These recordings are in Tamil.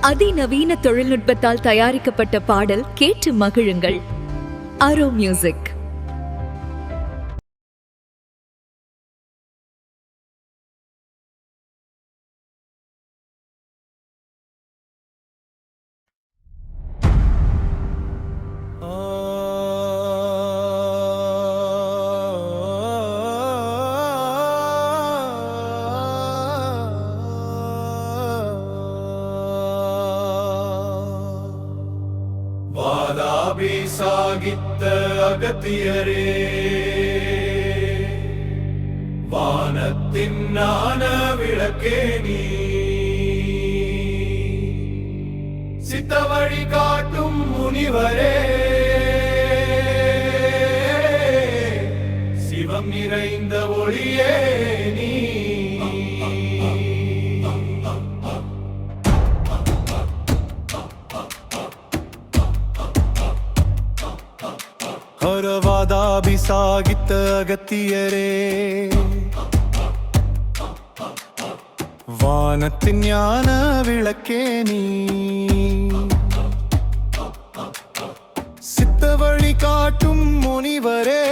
அதிநவீன தொழில்நுட்பத்தால் தயாரிக்கப்பட்ட பாடல் கேட்டு மகிழுங்கள். அரோ மியூசிக் விளக்கே நீ. சித்த வழி காட்டும் முனிவரே. சிவம் நிறைந்த ஒளியே நீ. ஹரவாதாபிசாகித்த அகத்தியரே. வானத்தின் ஞான விளக்கே நீ. சித்த வழி காட்டும் முனிவரே.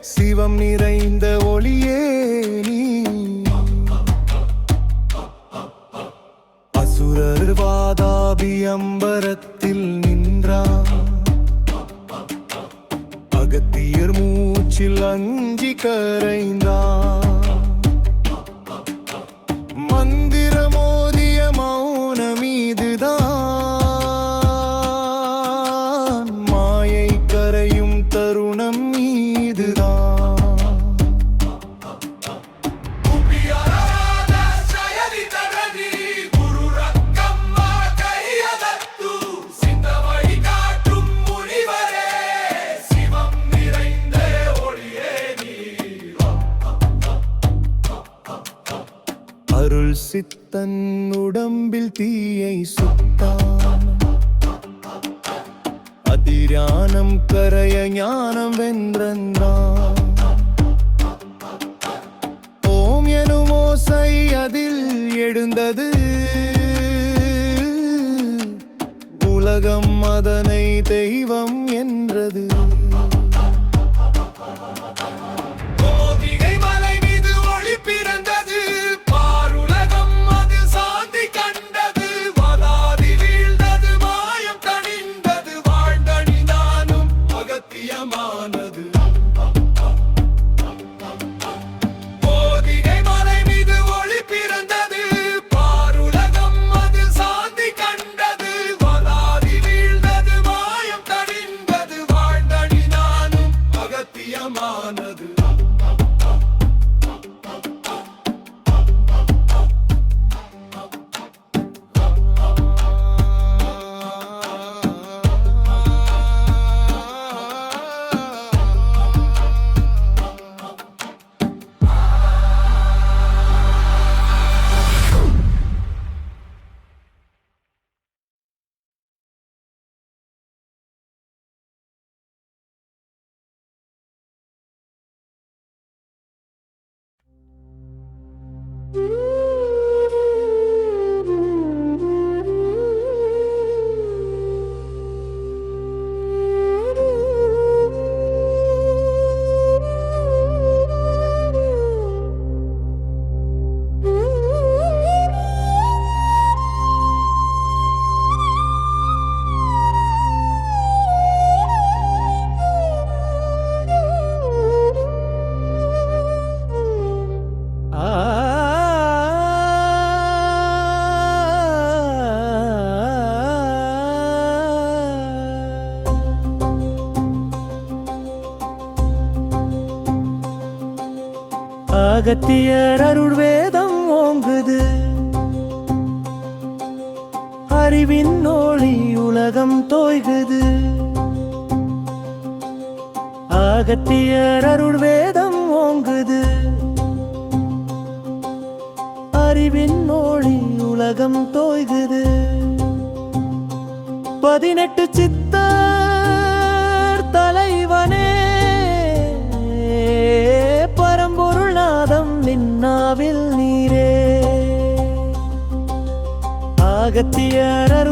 சிவம் நிறைந்த ஒளியே நீ. அசுரர் வாதாபி அம்பரத்தில் நின்றான் அகத்தியர் மூச்சில் அஞ்சி கரைந்த தன் உடம்பில் தீயை சுத்தான் அதிரானம் கரைய ஞானம் வென்றந்தான் ஓம் எனும் ஓசை அதில் எழுந்தது. உலகம் அதனை தெய்வம் என்றது. அகத்தியர் அருள் வேதம் ஓங்குது. அறிவின் நோழி உலகம் தோய்குது. அகத்தியர் அருள் வேதம் ஓங்குது. அறிவின் நோழி உலகம் தோய்குது. பதினெட்டு சித்த ஆவில் நீரே. ஆகத்தியரர்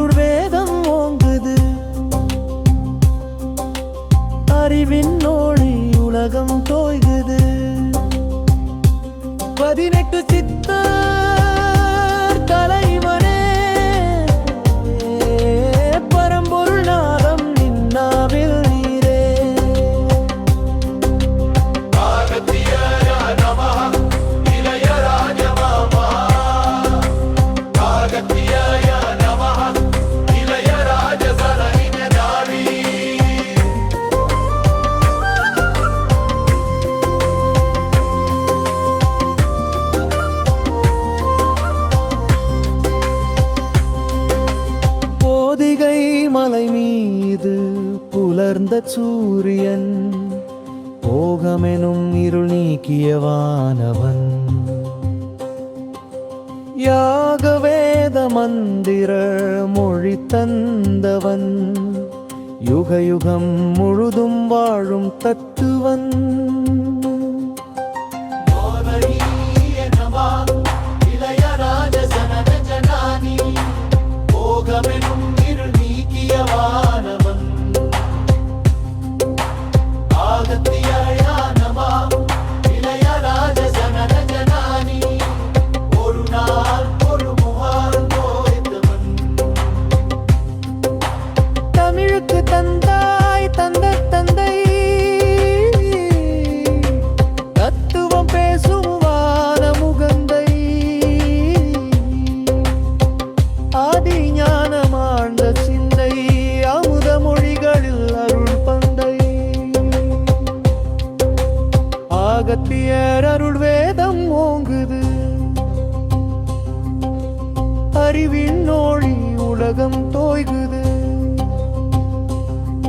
அறிவின் நோழி உலகம் தோய்குது.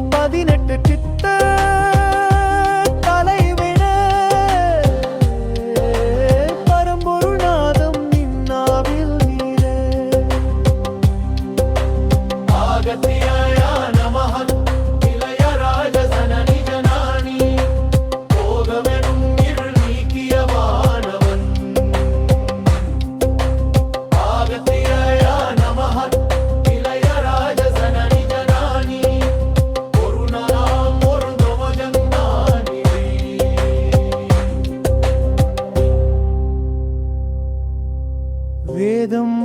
பதினெட்டு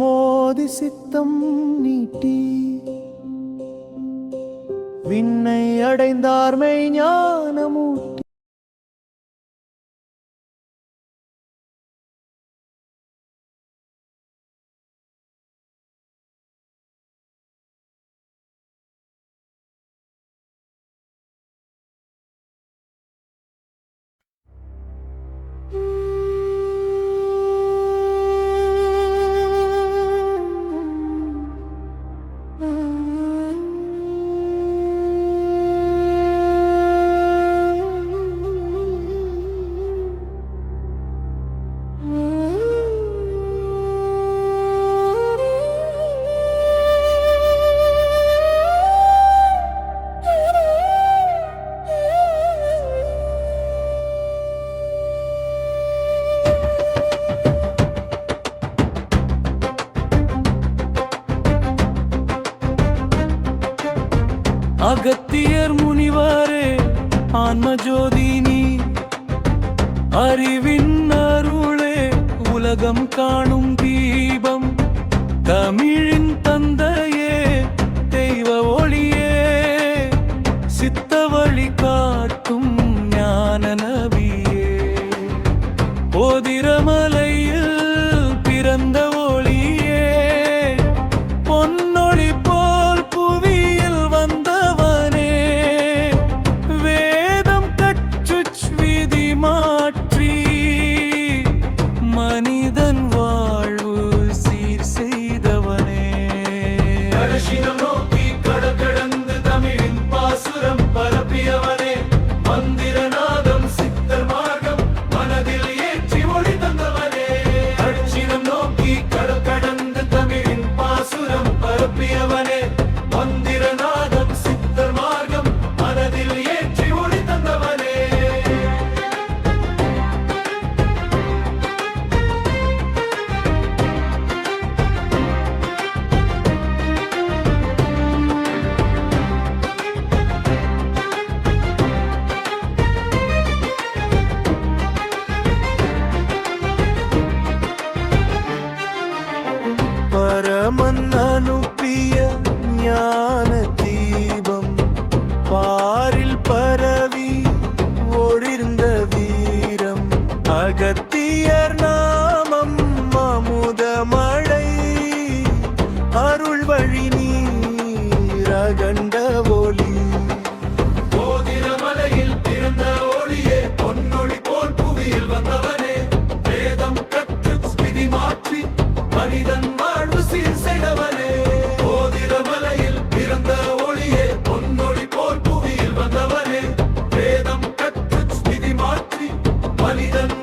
போதி சித்தம் நீட்டி விண்ணை அடைந்தார்மை ஞானமூட்டி மனிதன்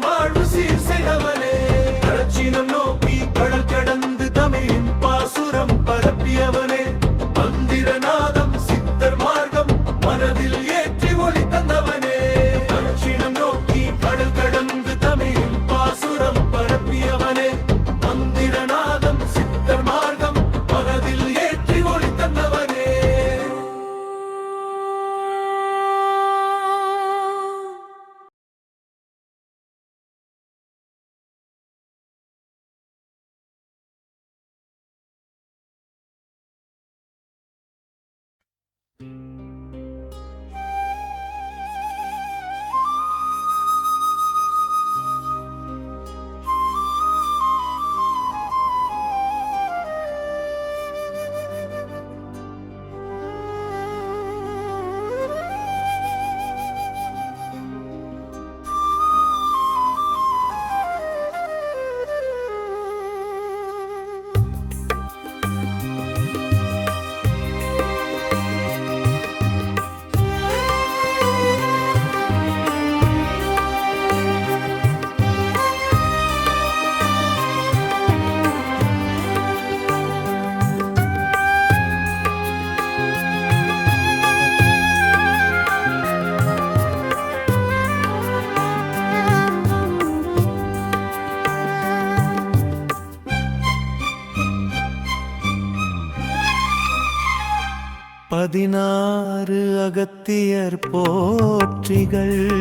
பதினாறு அகத்தியர் போற்றிகள்.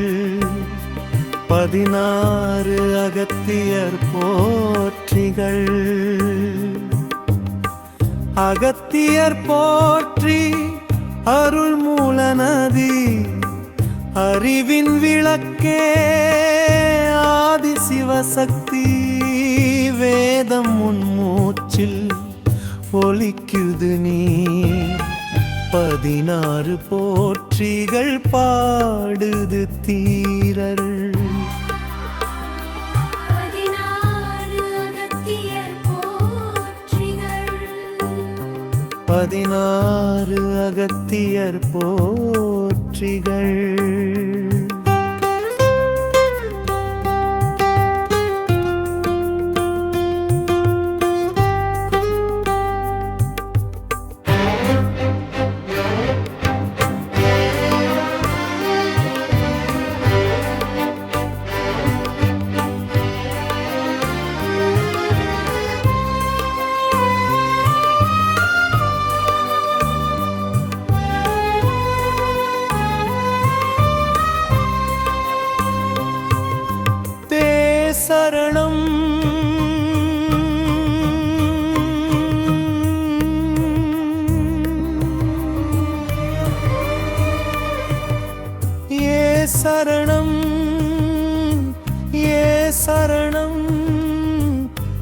பதினாறு அகத்தியர் போற்றிகள். அகத்தியர் போற்றி அருள் மூல நதி அறிவின் விளக்கே ஆதி சிவசக்தி வேதம் உன் மூச்சில் ஒலிக்குது நீ. பதினாறு போற்றிகள் பாடுது தீரர். பதினாறு அகத்தியர் போற்றிகள். சரணம். ஏ சரணம்.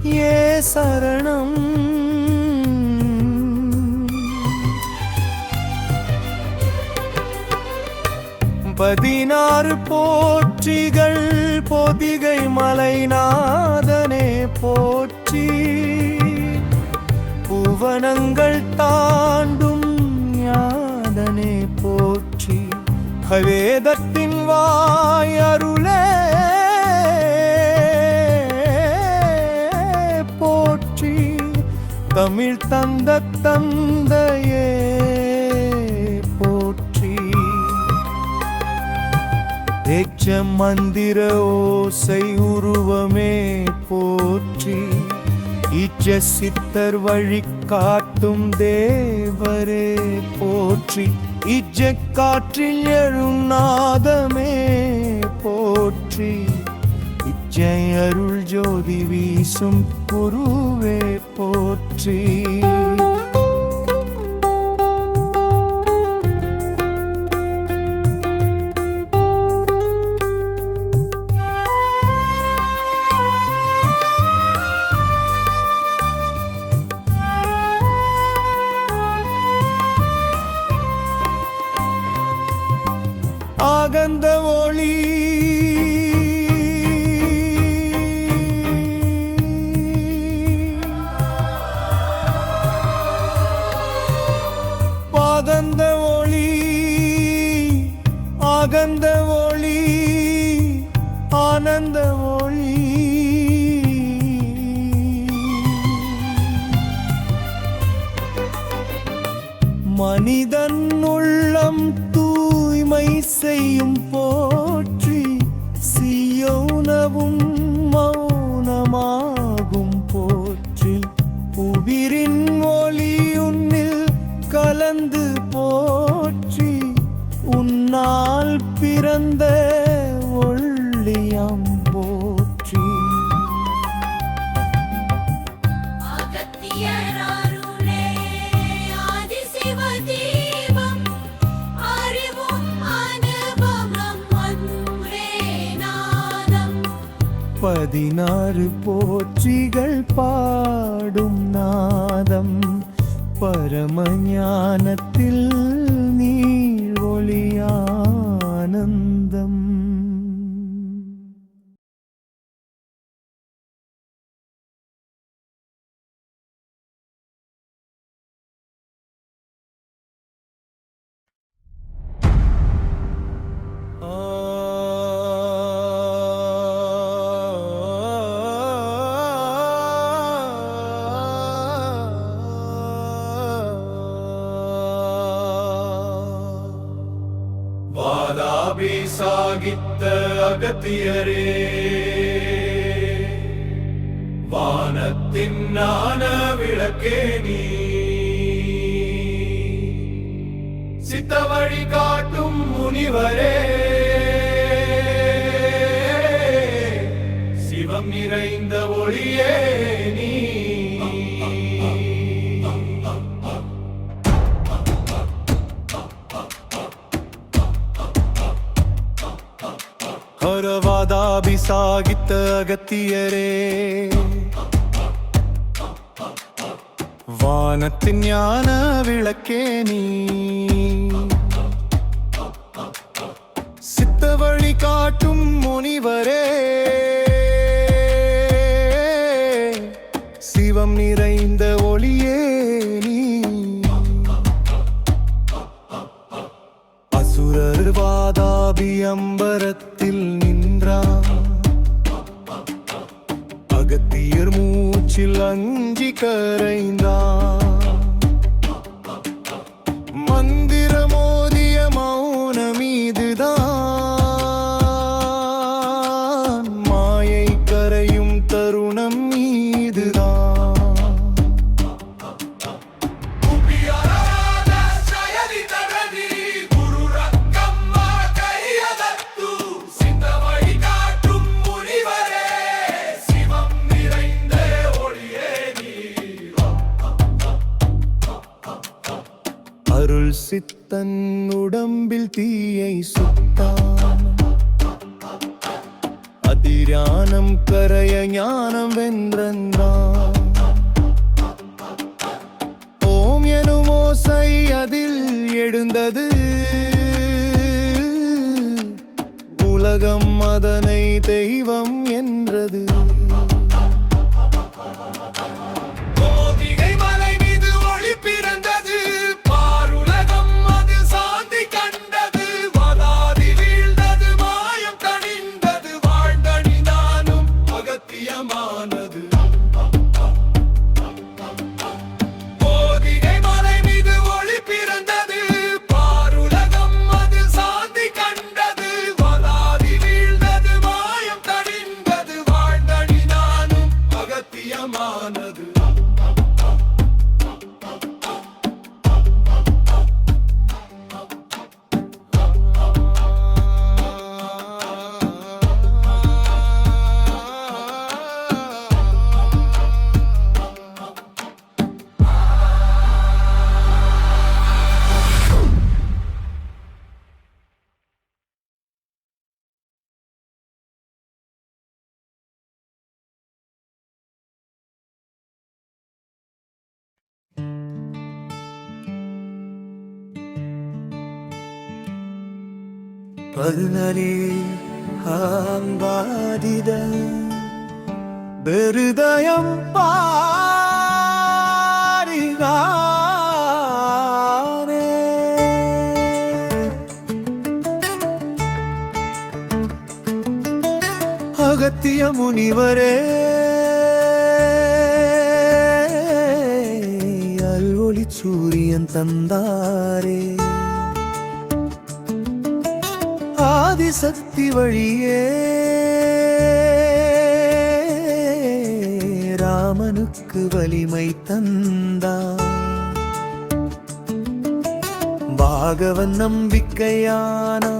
ஏ சரணம். பதினாறு போற்றிகள் பொதிகை மலைநாதனே போற்றி. புவனங்கள் தாண்டும் ஞாதனே போற்றி. வேதத்தின் அருளே. போற்றி தமிழ் தந்த தந்தையே போற்றி. தேச்ச மந்திர ஓசை உருவமே போற்றி. இச்ச சித்தர் வழி காட்டும் தேவரே போற்றி. இச்சைக்காற்றில் எழும் நாதமே போற்றி. இச்சை அருள் ஜோதி வீசும் குருவே போற்றி. ஆகந்த ஒளி. பாதந்த ஒளி ஆகந்த பதினாறு போற்றிகள் பாடும் நாதம் பரமஞானத்தில் சாகித்த அகத்தியரே. வானத்தின் ஞான விளக்கே நீ. சித்த வழி காட்டும் முனிவரே. சாகித்த அகத்தியரே. வானத்தின் ஞான விளக்கே நீ. சித்த வழி காட்டும் முனிவரே. சிவம் நிறைந்த ஒளியே நீ. அசுரர் வாதாபியம்பரத்தில் நீ. மூச்சில் அஞ்சி கரைந்தான். பல்நரே ஆம்பாதித பெருதயம் பாரிகாரே அகத்திய முனிவரே அல்வொளி சூரியன் தந்தாரே. ஆதிசக்தி வழியே ராமனுக்கு வலிமை தந்தான் பாகவன் நம்பிக்கையானா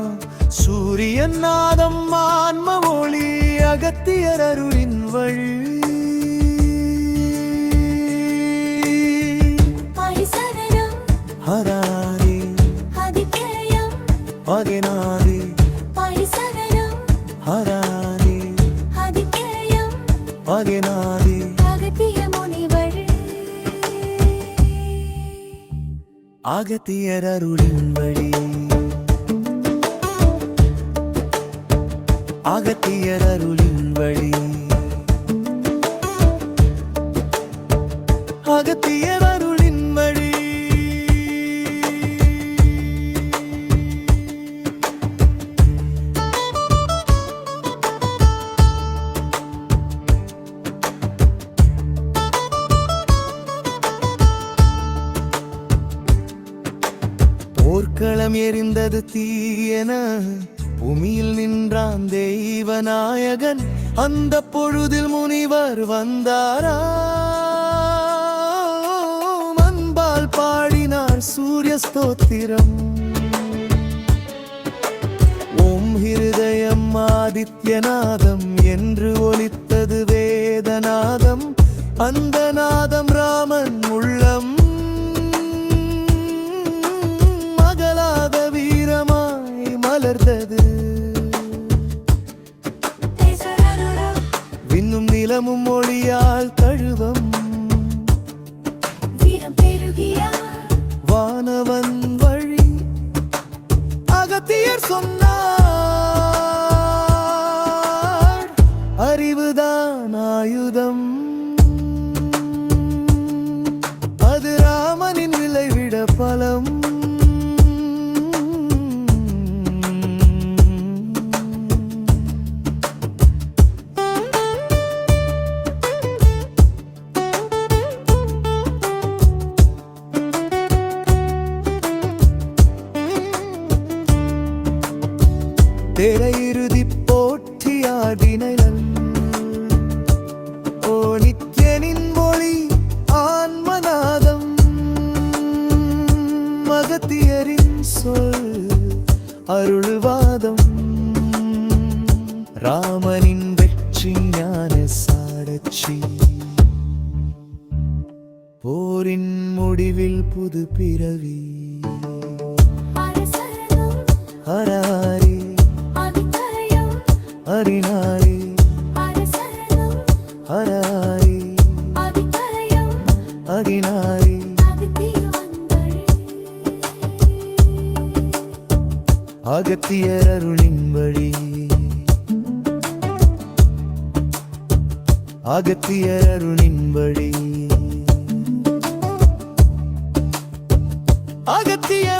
சூரியன் நாதம் ஆன்ம ஒளி அகத்தியர் அருளின் வழி பரிசரணம் ஹராரே அதிகயம் முனிவழி அகத்தியர் அருளின் வழி. அகத்தியர் அருளின் வழி. அகத்தியர் நாயகன் அந்த பொழுதில் முனிவர் வந்தாரா? அன்பால் பாடினார் சூரிய ஸ்தோத்திரம். ஓம் ஹிருதயம் ஆதித்யநாதம் என்று ஒலித்தது வேதநாதம். அந்த அகினாரி அகத்திய வந்தழி அகத்தியர் அருளின்படி. அகத்தியர் அருளின் அகத்திய